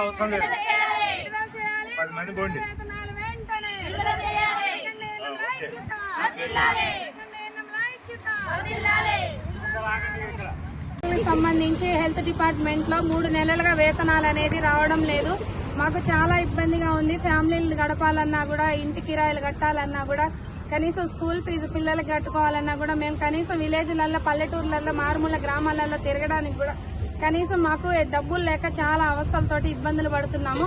అవసరం లేదు. పది మంది పోండి. సంబంధించి హెల్త్ డిపార్ట్మెంట్లో మూడు నెలలుగా వేతనాలు అనేది రావడం లేదు. మాకు చాలా ఇబ్బందిగా ఉంది. ఫ్యామిలీలు గడపాలన్నా కూడా ఇంటి కిరాయిలు కట్టాలన్నా కూడా కనీసం స్కూల్ ఫీజు పిల్లలకు కట్టుకోవాలన్నా కూడా మేము కనీసం విలేజ్లలో పల్లెటూర్లలో మారుమూల గ్రామాలలో తిరగడానికి కూడా కనీసం మాకు డబ్బులు లేక చాలా అవస్థలతోటి ఇబ్బందులు పడుతున్నాము.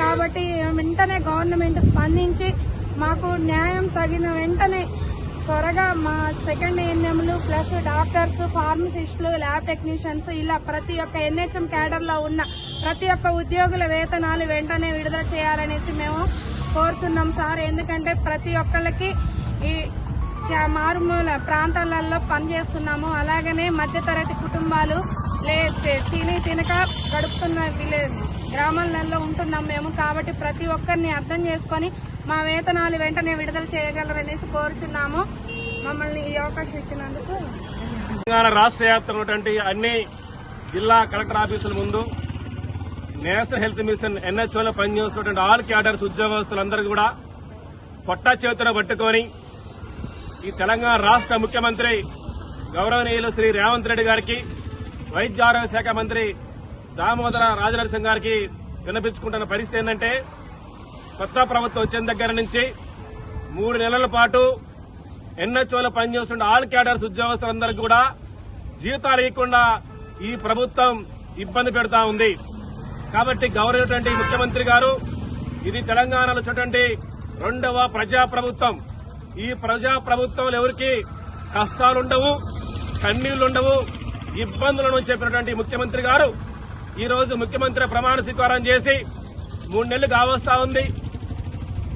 కాబట్టి వెంటనే గవర్నమెంట్ స్పందించి మాకు న్యాయం తగిన వెంటనే త్వరగా మా సెకండ్ ఎన్ఎంలు ప్లస్ డాక్టర్స్ ఫార్మసిస్టులు ల్యాబ్ టెక్నీషియన్స్ ఇలా ప్రతి ఒక్క ఎన్హెచ్ఎం క్యాడర్లో ఉన్న ప్రతి ఒక్క ఉద్యోగుల వేతనాలు వెంటనే విడుదల చేయాలనేసి మేము కోరుతున్నాం సార్. ఎందుకంటే ప్రతి ఒక్కళ్ళకి ఈ మారుమూల ప్రాంతాలలో పనిచేస్తున్నాము. అలాగనే మధ్యతరగతి కుటుంబాలు లే తిని తినక గడుపుతున్న విలేజ్ గ్రామాలలో ఉంటున్నాం మేము కాబట్టి ప్రతి ఒక్కరిని అర్థం చేసుకొని మా వేతనాలు వెంటనే విడుదల చేయగలరనేసి కోరుచున్నాము. మమ్మల్ని ఈ అవకాశం ఇచ్చినందుకు తెలంగాణ రాష్ట్ర వ్యాప్తంగా ఉన్నటువంటి అన్ని జిల్లా కలెక్టర్ ఆఫీసుల ముందు నేషనల్ హెల్త్ మిషన్ ఎన్హెచ్ఓలో పనిచేస్తున్నటువంటి ఆల్ క్యాడర్స్ ఉద్యోగస్తులందరూ కూడా పొట్టా చేతున పట్టుకొని ఈ తెలంగాణ రాష్ట్ర ముఖ్యమంత్రి గౌరవనీయులు శ్రీ రేవంత్ రెడ్డి గారికి వైద్య ఆరోగ్య శాఖ మంత్రి దామోదర రాజనరసింహ గారికి వినిపించుకుంటున్న పరిస్థితి ఏంటంటే కొత్త ప్రభుత్వం వచ్చిన దగ్గర నుంచి మూడు నెలల పాటు ఎన్హెచ్ఓలో పనిచేస్తున్న ఆల్ క్యాడర్స్ ఉద్యోగస్తులందరికీ కూడా జీతాలు ఇవ్వకుండా ఈ ప్రభుత్వం ఇబ్బంది పెడతా ఉంది. కాబట్టి గౌరవటువంటి ముఖ్యమంత్రి గారు ఇది తెలంగాణలో వచ్చినటువంటి రెండవ ప్రజా ప్రభుత్వం ఈ ప్రజాప్రభుత్వంలో ఎవరికి కష్టాలుండవు కన్నీళ్ళుండవు ఇబ్బందులను చెప్పినటువంటి ముఖ్యమంత్రి గారు ఈ రోజు ముఖ్యమంత్రి ప్రమాణ స్వీకారం చేసి మూడు నెలలు కావస్తా ఉంది.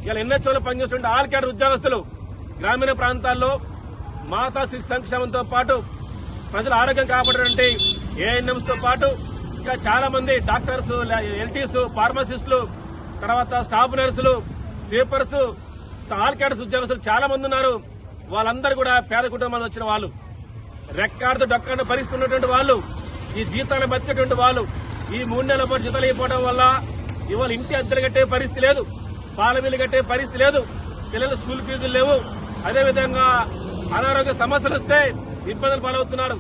ఇలా ఎన్హెచ్ఓలో పనిచేస్తుంటే ఆల్ కేడర్ ఉద్యోగస్తులు గ్రామీణ ప్రాంతాల్లో మాతా శిశు సంక్షేమంతో పాటు ప్రజల ఆరోగ్యం కాపాడేటువంటి ఏఎన్ఎంస్తో పాటు ఇంకా చాలా మంది డాక్టర్స్ ఎల్టీస్ ఫార్మసిస్టులు తర్వాత స్టాఫ్ నర్సులు స్వీపర్స్ ఆల్ కేడర్స్ ఉద్యోగస్తులు చాలా మంది ఉన్నారు. వాళ్ళందరూ కూడా పేద కుటుంబాలు వచ్చిన వాళ్ళు. రెక్కాడుతూ డొక్కాడు భరిస్తున్నటువంటి వాళ్ళు ఈ జీతాలు బతికేటువంటి వాళ్ళు ఈ మూడు నెలల పాటు జీతాలు అయిపోవడం వల్ల ఇవాళ ఇంటి అద్దెలు కట్టే పరిస్థితి లేదు పాల బిల్లు కట్టే పరిస్థితి లేదు పిల్లల స్కూల్ ఫీజులు లేవు. అదేవిధంగా అనారోగ్య సమస్యలు వస్తే ఇబ్బందులు పాలవుతున్నారు.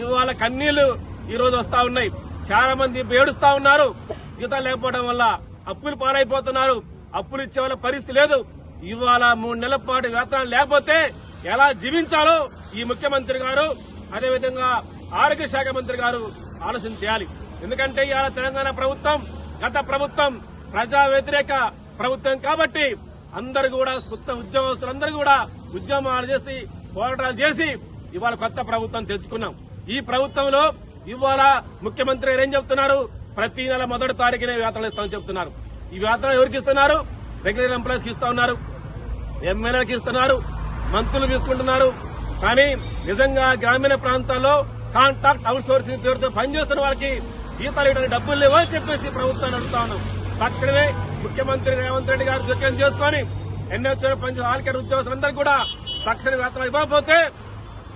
ఇవాళ కన్నీళ్ళు ఈ రోజు వస్తా ఉన్నాయి. చాలా మంది ఏడుస్తా ఉన్నారు. జీతాలు లేకపోవడం వల్ల అప్పులు పాలైపోతున్నారు. అప్పులు ఇచ్చే వాళ్ళ పరిస్థితి లేదు. ఇవాళ మూడు నెలల పాటు వేతనాలు లేకపోతే ఎలా జీవించాలో ఈ ముఖ్యమంత్రి గారు అదేవిధంగా ఆరోగ్య శాఖ మంత్రి గారు ఆలోచన చేయాలి. ఎందుకంటే ఇవాళ తెలంగాణ ప్రభుత్వం గత ప్రభుత్వం ప్రజా వ్యతిరేక ప్రభుత్వం కాబట్టి అందరు కూడా కొత్త ఉద్యోగస్తులందరూ కూడా ఉద్యమాలు చేసి పోరాటాలు చేసి ఇవాళ కొత్త ప్రభుత్వం తెచ్చుకున్నాం. ఈ ప్రభుత్వంలో ఇవాళ ముఖ్యమంత్రి గారు ఏం చెప్తున్నారు? ప్రతి నెల మొదటి తారీఖునే వేతనాలు ఇస్తామని చెప్తున్నారు. ఈ వేతనాలు ఎవరికి ఇస్తున్నారు? రెగ్యులర్ ఎంప్లాయీస్కి ఇస్తా ఉన్నారు. ఎమ్మెల్యేలకు ఇస్తున్నారు. మంత్రులు తీసుకుంటున్నారు కానీ నిజంగా గ్రామీణ ప్రాంతాల్లో కాంట్రాక్ట్ అవుట్ సోర్సింగ్ పేరుతో పనిచేస్తున్న వాళ్ళకి జీతాలు ఇవ్వడానికి డబ్బులు లేవని చెప్పేసి ప్రభుత్వాన్ని అడుగుతా ఉన్నాం. తక్షణమే ముఖ్యమంత్రి రేవంత్ రెడ్డి గారు జోక్యం చేసుకుని ఎన్హెచ్ఓ పనిచేసే ఆల్కేర్ ఉద్యోగస్తులందరూ కూడా తక్షణ వేతనాలు ఇవ్వకపోతే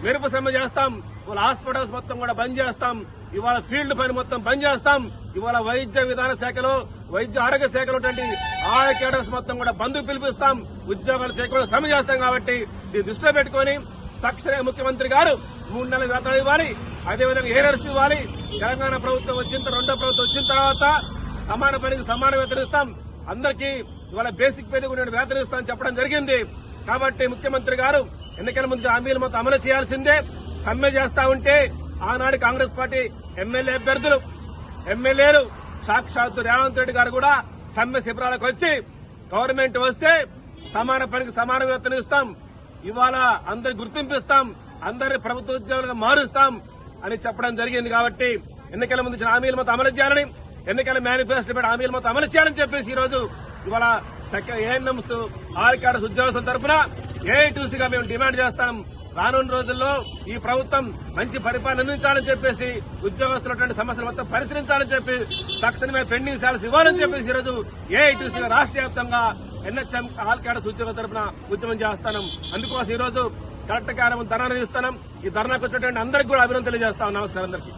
మెరుపు సమ్మె చేస్తాం. ఇవాళ హాస్పిటల్స్ మొత్తం కూడా బంద్ చేస్తాం. ఇవాళ ఫీల్డ్ పని మొత్తం బంద్ చేస్తాం. ఇవాళ వైద్య విధాన శాఖలో వైద్య ఆరోగ్య శాఖలో ఆల్ కేడర్స్ మొత్తం కూడా బంధు పిలిపిస్తాం. ఉద్యోగాల శాఖలో సమ్మె చేస్తాం కాబట్టి దీన్ని దృష్టిలో పెట్టుకుని తక్షణమే ముఖ్యమంత్రి గారు మూడు నెలల వేతనం ఇవ్వాలి. అదేవిధంగా ఏరర్స్ ఇవ్వాలి? తెలంగాణ ప్రభుత్వం వచ్చిన రెండో ప్రభుత్వం వచ్చిన తర్వాత సమాన పనికి సమాన వేతనం ఇస్తాం. అందరికీ ఇవాళ బేసిక్ పే కూడా వేతనం ఇస్తామని చెప్పడం జరిగింది. కాబట్టి ముఖ్యమంత్రి గారు ఎన్నికల ముందు హామీలు మొత్తం అమలు చేయాల్సిందే. సమ్మె చేస్తా ఉంటే ఆనాడు కాంగ్రెస్ పార్టీ ఎమ్మెల్యే అభ్యర్థులు ఎమ్మెల్యేలు సాక్షాత్తు రేవంత్ రెడ్డి గారు కూడా సమ్మె శిబిరాలకు వచ్చి గవర్నమెంట్ వస్తే సమాన పనికి సమాన వేతనం ఇస్తాం. ఇవాళ అందరి గుర్తింపిస్తాం అందరి ప్రభుత్వ ఉద్యోగులుగా మారుస్తాం అని చెప్పడం జరిగింది కాబట్టి ఎన్నికల ముందు హామీలు మొత్తం అమలు చేయాలని ఎన్నికల మేనిఫెస్టో పెట్టి హామీలు మొత్తం అమలు చేయాలని చెప్పేసి ఈ రోజు ఇవాళ ఏఎన్ఎంస్ ఆర్కార్స్ ఉద్యోగస్తుల తరఫున ఏఐటీసీగా మేము డిమాండ్ చేస్తాం. రానున్న రోజుల్లో ఈ ప్రభుత్వం మంచి పరిపాలన అందించాలని చెప్పేసి ఉద్యోగస్తులు సమస్యలు మొత్తం పరిశీలించాలని చెప్పి తక్షణమే పెండింగ్ శాలరీస్ ఇవ్వాలని చెప్పేసి ఈరోజు ఏఐటీసీగా రాష్ట్ర వ్యాప్తంగా ఎన్హెచ్ఎం ఆల్కాడ సూచన తరఫున ఉద్యమం చేస్తాం అందుకోసం ఈ రోజు కలెక్టర్ కార్యం ధర్నా నిర్వహిస్తున్నాం ఈ ధర్నాకు వచ్చినటువంటి అందరికీ కూడా అభినందనలు చేస్తాం నమస్కారం అందరికీ.